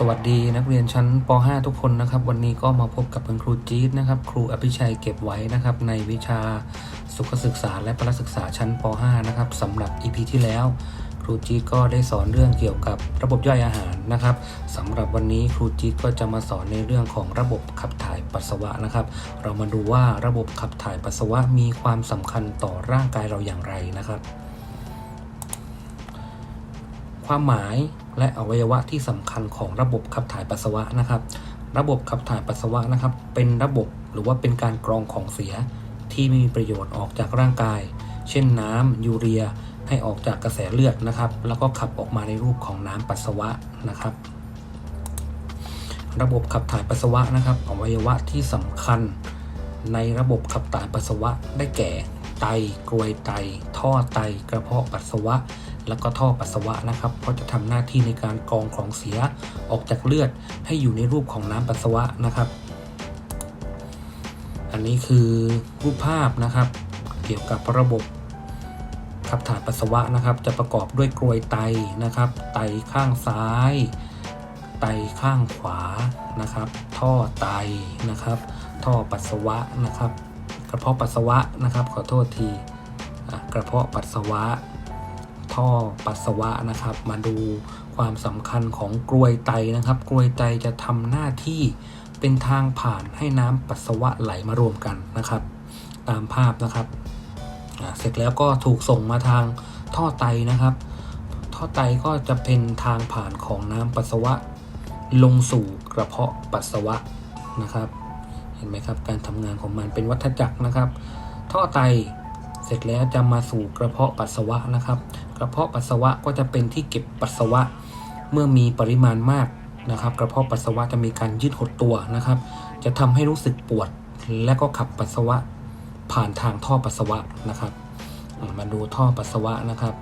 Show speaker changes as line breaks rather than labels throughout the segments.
สวัสดีนักเรียนชั้นป .5 ทุกคนนะครับ วันนี้ก็มาพบกับคุณครูจี๊ดนะครับ ครูอภิชัยเก็บไว้นะครับ ในวิชาสุขศึกษาและประศึกษาชั้นป .5 นะครับสำหรับ EP ที่แล้ว ครูจี๊ดก็ได้สอนเรื่องเกี่ยวกับระบบย่อยอาหารนะครับสำหรับวันนี้ครูจี๊ดก็จะมาสอนในเรื่องของระบบขับถ่ายปัสสาวะนะครับ เรามาดูว่าระบบขับถ่ายปัสสาวะมีความสำคัญต่อร่างกายเราอย่างไรนะครับ ความหมายและอวัยวะที่สำคัญของระบบขับถ่ายปัสสาวะนะครับ ระบบขับถ่ายปัสสาวะนะครับ เป็นระบบหรือว่าเป็นการกรองของเสียที่ไม่มีประโยชน์ออกจากร่างกาย เช่นน้ำยูเรียให้ออกจากกระแสเลือดนะครับ แล้วก็ขับออกมาในรูปของน้ำปัสสาวะนะครับ ระบบขับถ่ายปัสสาวะนะครับอวัยวะที่สำคัญในระบบขับถ่ายปัสสาวะได้แก่ไตกรวยไต ท่อไต กระเพาะปัสสาวะ แล้วก็ท่อปัสสาวะนะครับ เพราะจะทำหน้าที่ในการกรองของเสียออกจากเลือดให้อยู่ในรูปของน้ำปัสสาวะนะครับ อันนี้คือรูปภาพนะครับ เกี่ยวกับระบบขับถ่ายปัสสาวะนะครับ จะประกอบด้วยกรวยไตนะครับ ไตข้างซ้าย ไตข้างขวานะครับ ท่อไตนะครับ ท่อปัสสาวะนะครับ กระเพาะปัสสาวะนะครับ ขอโทษทีกระเพาะปัสสาวะ ท่อปัสสาวะนะครับ มาดูความสำคัญของกรวยไตนะครับกรวยไตจะทำหน้าที่เป็นทางผ่านให้น้ำปัสสาวะไหลมารวมกันนะครับ ตามภาพนะครับเสร็จแล้วก็ถูกส่งมาทางท่อไตนะครับ ท่อไตก็จะเป็นทางผ่านของน้ำปัสสาวะ ลงสู่กระเพาะปัสสาวะนะครับ เห็นไหมครับ การทำงานของมันเป็นวัฏจักรนะครับ ท่อไต เสร็จแล้วจะมาสู่กระเพาะปัสสาวะนะครับ กระเพาะปัสสาวะก็จะเป็นที่เก็บปัสสาวะ เมื่อมีปริมาณมากนะครับ กระเพาะปัสสาวะจะมีการยืดหดตัวนะครับ จะทำให้รู้สึกปวด และก็ขับปัสสาวะผ่านทางท่อปัสสาวะนะครับ มาดูท่อปัสสาวะนะครับ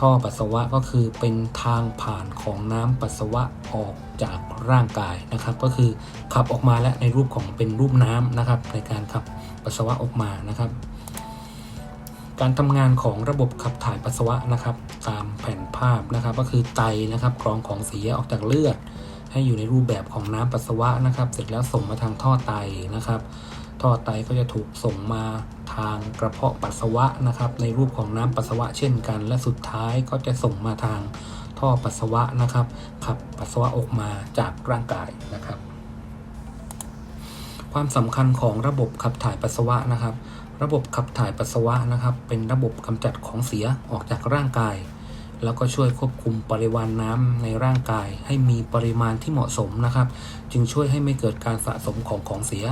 ท่อปัสสาวะก็คือเป็นทางผ่านของน้ำปัสสาวะออกจากร่างกายนะครับ ก็คือขับออกมาและในรูปของเป็นรูปน้ำนะครับ ในการขับปัสสาวะออกมานะครับ การทำงานของระบบขับถ่ายปัสสาวะนะครับ ตามแผนภาพนะครับ ก็คือไตนะครับกรองของเสียออกจากเลือด ให้อยู่ในรูปแบบของน้ำปัสสาวะนะครับ เสร็จแล้วส่งมาทางท่อไตนะครับ ท่อไตก็จะถูกส่งมาทางกระเพาะปัสสาวะนะครับ ในรูปของน้ำปัสสาวะเช่นกัน และสุดท้ายก็จะส่งมาทางท่อปัสสาวะนะครับขับปัสสาวะออกมาจากร่างกายนะครับ ความสำคัญของระบบขับถ่ายปัสสาวะนะครับ ระบบขับถ่ายปัสสาวะนะครับ เป็นระบบกำจัดของเสียออกจากร่างกาย แล้วก็ช่วยควบคุมปริมาณน้ำในร่างกาย ให้มีปริมาณที่เหมาะสมนะครับ จึงช่วยให้ไม่เกิดการสะสมของของเสีย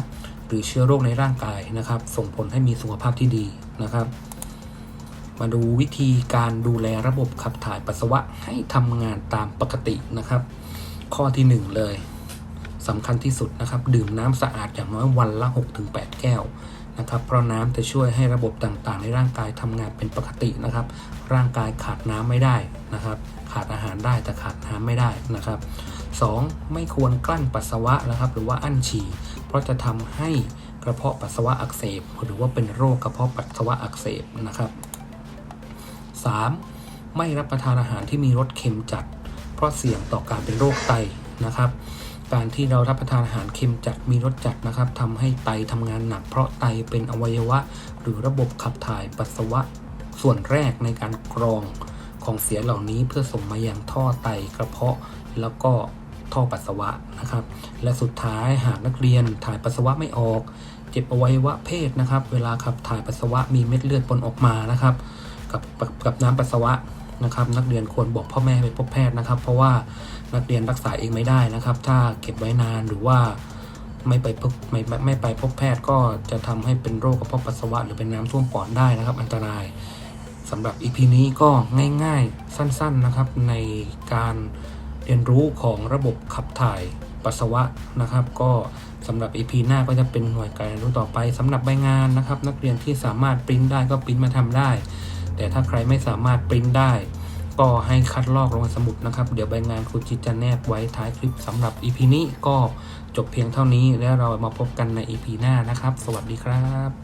หรือเชื้อโรคในร่างกายนะครับ ส่งผลให้มีสุขภาพที่ดีนะครับมาดูวิธีการดูแลระบบขับถ่ายปัสสาวะให้ทำงานตามปกตินะครับ ข้อที่หนึ่งเลยสำคัญที่สุดนะครับ ดื่มน้ำสะอาดอย่างน้อยวันละ 6-8 แก้ว นะครับ เพราะน้ำจะช่วยให้ระบบต่างๆ ในร่างกายทำงานเป็นปกตินะครับ ร่างกายขาดน้ำไม่ได้นะครับ ขาดอาหารได้แต่ขาดน้ำไม่ได้นะครับ 2. ไม่ควรกลั้นปัสสาวะนะครับ หรือว่าอั้นฉี่ เพราะจะทำให้กระเพาะปัสสาวะอักเสบ หรือว่าเป็นโรคกระเพาะปัสสาวะอักเสบนะครับ 3. ไม่รับประทานอาหารที่มีรสเค็มจัด เพราะเสี่ยงต่อการเป็นโรคไตนะครับ การที่เรารับประทานอาหารเค็มจัดมีรสจัดนะครับทำให้ไตทำงานหนัก เพราะไตเป็นอวัยวะ หรือระบบขับถ่ายปัสสาวะส่วนแรกในการกรองของเสียเหล่านี้เพื่อส่งมายังท่อไตกระเพาะแล้วก็ท่อปัสสาวะนะครับ และสุดท้ายหากนักเรียนถ่ายปัสสาวะไม่ออก เจ็บอวัยวะเพศนะครับ เวลาขับถ่ายปัสสาวะมีเม็ดเลือดปนออกมานะครับ กับกับกับน้ำปัสสาวะนะครับ นักเรียนควรบอกพ่อแม่ไปพบแพทย์นะครับ เพราะว่า นักเรียนรักษาเองไม่ได้นะครับ ถ้าเก็บไว้นานหรือว่าไม่ไปพบไม่ไม่ไม่ไปพบแพทย์ก็จะทำให้เป็นโรคกระเพาะปัสสาวะหรือเป็นน้ำท่วมปอดได้นะครับ อันตรายสำหรับ EP นี้ก็ง่ายๆสั้นๆนะครับ ในการเรียนรู้ของระบบขับถ่ายปัสสาวะนะครับ ก็สำหรับ EP หน้าก็จะเป็นหน่วยการเรียนรู้ต่อไปสำหรับใบงานนะครับ นักเรียนที่สามารถปริ้นได้ก็ปริ้นมาทำได้ แต่ถ้าใครไม่สามารถปริ้นได้ ก็ให้คัดลอกลงสมุดนะครับ เดี๋ยวใบงานครูจิตจะแนบไว้ท้ายคลิปสำหรับ EP นี้ก็จบเพียงเท่านี้แล้วเรามาพบกันใน EP หน้านะครับ สวัสดีครับ